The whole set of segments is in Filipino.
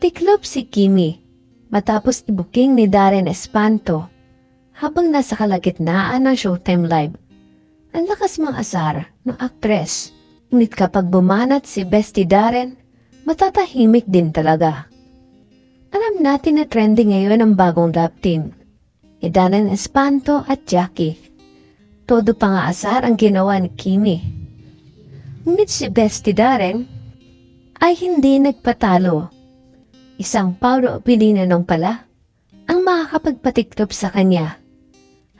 Tiklop si Kimi matapos ibuking ni Darren Espanto habang nasa kalagitnaan ng Showtime Live. Ang lakas mga asar ng aktres. Ngunit kapag bumanat si Bestie Darren, matatahimik din talaga. Alam natin na trending ngayon ang bagong rap team. Ni Darren Espanto at Jackie. Todo pa nga asar ang ginawa ni Kimi. Ngunit si Bestie Darren ay hindi nagpatalo. Isang Paulo Pilinanong pala ang makakapagpatiklop sa kanya.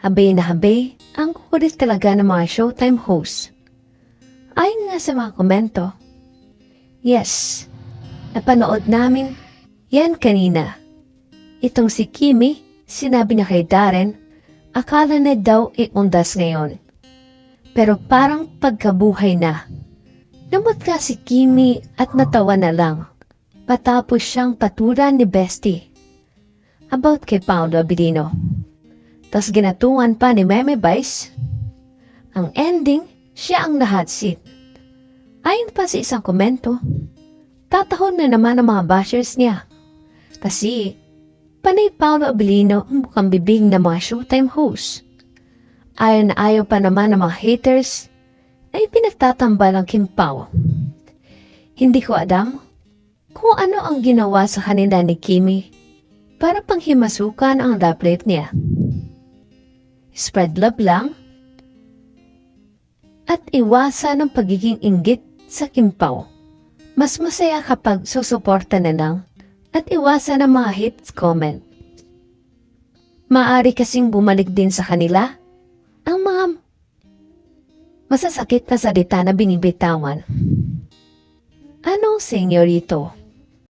Habay na habay ang kukulit talaga ng mga Showtime hosts. Ayon nga sa mga komento, Yes, napanood namin yan kanina. Itong si Kimi, sinabi niya kay Darren, akala na daw iundas ngayon. Pero parang pagkabuhay na. Namot ka si Kimi at natawa na lang. Patapos siyang patulan ni Bestie. About kay Paolo Abilino. Tas ginatungan pa ni Meme Vice. Ang ending, siya ang lahat seat. Ayon pa sa isang komento, tatahon na naman ang mga bashers niya. Kasi, panay Paolo Abilino ang bukang bibig ng mga showtime host. Ayon na ayaw pa naman ng mga haters, ay pinagtatambal ang Kim Pao. Hindi ko alam kung ano ang ginawa sa kanila ni Kimi para panghimasukan ang life niya. Spread love lang at iwasan ang pagiging inggit sa Kimpaw. Mas masaya kapag susuporta na lang at iwasan ang mga hate comment. Maari kasing bumalik din sa kanila ang mga masasakit na salita na binibitawan. Ano, senyorito?